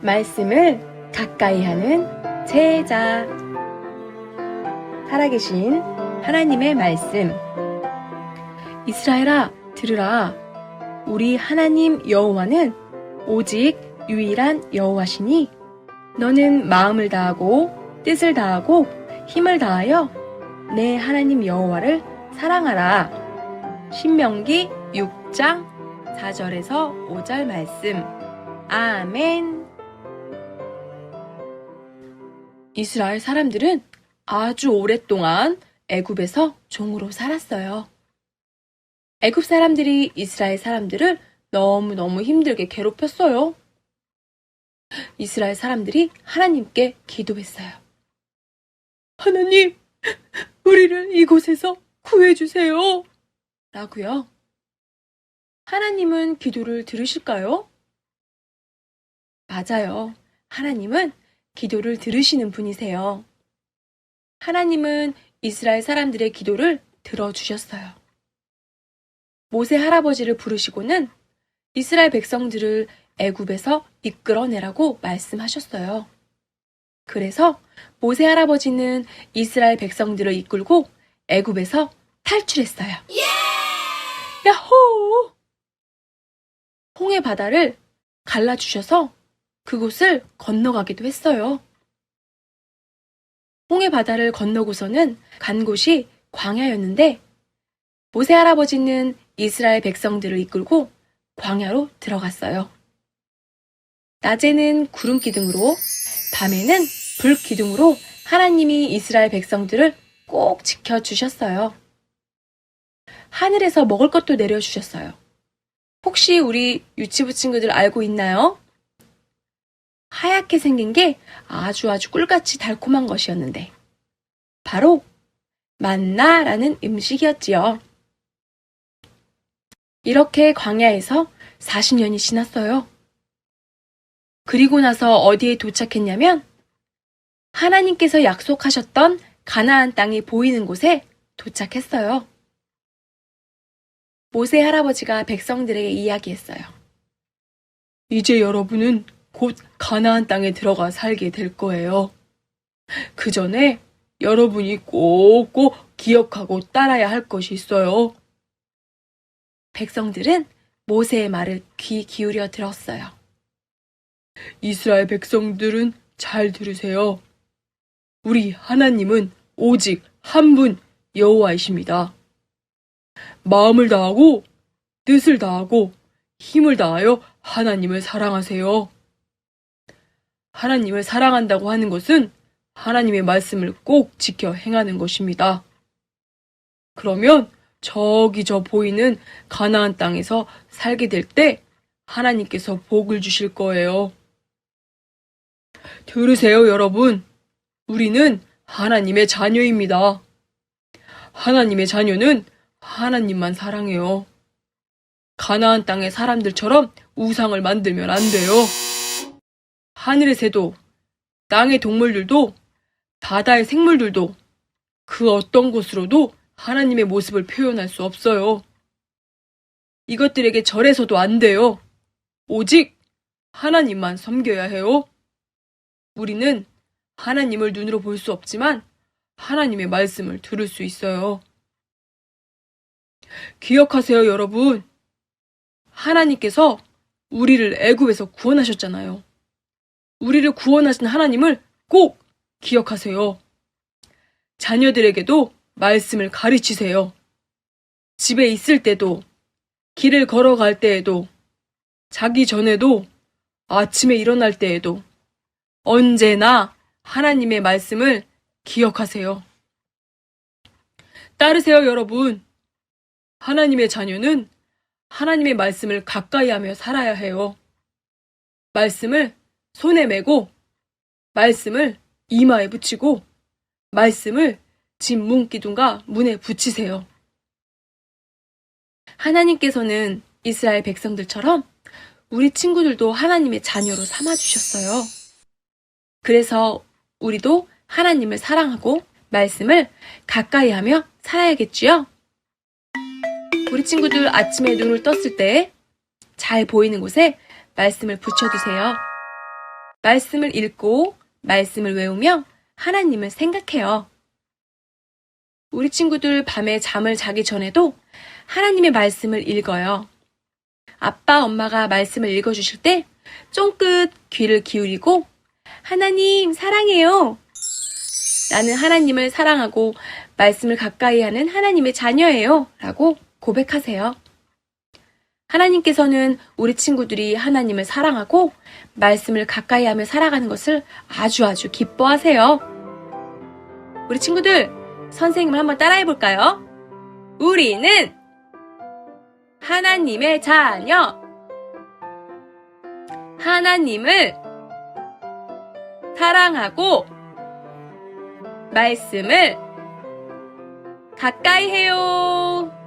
말씀을 가까이 하는 제자. 살아계신 하나님의 말씀. 이스라엘아, 들으라. 우리 하나님 여호와는 오직 유일한 여호와시니 너는 마음을 다하고 뜻을 다하고 힘을 다하여 내 하나님 여호와를 사랑하라. 신명기 6장 4절에서 5절 말씀. 아멘. 이스라엘 사람들은 아주 오랫동안 애굽에서 종으로 살았어요. 애굽 사람들이 이스라엘 사람들을 너무너무 힘들게 괴롭혔어요. 이스라엘 사람들이 하나님께 기도했어요. 하나님, 우리를 이곳에서 구해주세요. 라고요. 하나님은 기도를 들으실까요? 맞아요. 하나님은 기도를 들으시는 분이세요. 하나님은 이스라엘 사람들의 기도를 들어주셨어요. 모세 할아버지를 부르시고는 이스라엘 백성들을 애굽에서 이끌어내라고 말씀하셨어요. 그래서 모세 할아버지는 이스라엘 백성들을 이끌고 애굽에서 탈출했어요. 야호! 홍해 바다를 갈라주셔서 그곳을 건너가기도 했어요. 홍해 바다를 건너고서는 간 곳이 광야였는데 모세 할아버지는 이스라엘 백성들을 이끌고 광야로 들어갔어요. 낮에는 구름 기둥으로, 밤에는 불 기둥으로 하나님이 이스라엘 백성들을 꼭 지켜주셨어요. 하늘에서 먹을 것도 내려주셨어요. 혹시 우리 유치부 친구들 알고 있나요? 하얗게 생긴 게 아주 아주 꿀같이 달콤한 것이었는데, 바로 만나라는 음식이었지요. 이렇게 광야에서 40년이 지났어요. 그리고 나서 어디에 도착했냐면, 하나님께서 약속하셨던 가나안 땅이 보이는 곳에 도착했어요. 모세 할아버지가 백성들에게 이야기했어요. 이제 여러분은 곧 가나안 땅에 들어가 살게 될 거예요. 그 전에 여러분이 꼭꼭 기억하고 따라야 할 것이 있어요. 백성들은 모세의 말을 귀 기울여 들었어요. 이스라엘 백성들은 잘 들으세요. 우리 하나님은 오직 한 분 여호와이십니다. 마음을 다하고 뜻을 다하고 힘을 다하여 하나님을 사랑하세요. 하나님을 사랑한다고 하는 것은 하나님의 말씀을 꼭 지켜 행하는 것입니다. 그러면 저기 저 보이는 가나안 땅에서 살게 될 때 하나님께서 복을 주실 거예요. 들으세요, 여러분. 우리는 하나님의 자녀입니다. 하나님의 자녀는 하나님만 사랑해요. 가나안 땅의 사람들처럼 우상을 만들면 안 돼요. 하늘의 새도, 땅의 동물들도, 바다의 생물들도, 그 어떤 곳으로도 하나님의 모습을 표현할 수 없어요. 이것들에게 절해서도 안 돼요. 오직 하나님만 섬겨야 해요. 우리는 하나님을 눈으로 볼 수 없지만 하나님의 말씀을 들을 수 있어요. 기억하세요, 여러분. 하나님께서 우리를 애굽에서 구원하셨잖아요. 우리를 구원하신 하나님을 꼭 기억하세요. 자녀들에게도 말씀을 가르치세요. 집에 있을 때도, 길을 걸어갈 때에도, 자기 전에도, 아침에 일어날 때에도, 언제나 하나님의 말씀을 기억하세요. 따르세요, 여러분. 하나님의 자녀는 하나님의 말씀을 가까이 하며 살아야 해요. 말씀을 손에 메고, 말씀을 이마에 붙이고, 말씀을 집 문기둥과 문에 붙이세요. 하나님께서는 이스라엘 백성들처럼 우리 친구들도 하나님의 자녀로 삼아주셨어요. 그래서 우리도 하나님을 사랑하고 말씀을 가까이 하며 살아야겠지요? 우리 친구들 아침에 눈을 떴을 때 잘 보이는 곳에 말씀을 붙여두세요. 말씀을 읽고 말씀을 외우며 하나님을 생각해요. 우리 친구들 밤에 잠을 자기 전에도 하나님의 말씀을 읽어요. 아빠, 엄마가 말씀을 읽어주실 때 쫑긋 귀를 기울이고 하나님 사랑해요. 나는 하나님을 사랑하고 말씀을 가까이 하는 하나님의 자녀예요. 라고 고백하세요. 하나님께서는 우리 친구들이 하나님을 사랑하고 말씀을 가까이 하며 살아가는 것을 아주 아주 기뻐하세요. 우리 친구들, 선생님을 한번 따라해 볼까요? 우리는 하나님의 자녀. 하나님을 사랑하고 말씀을 가까이 해요.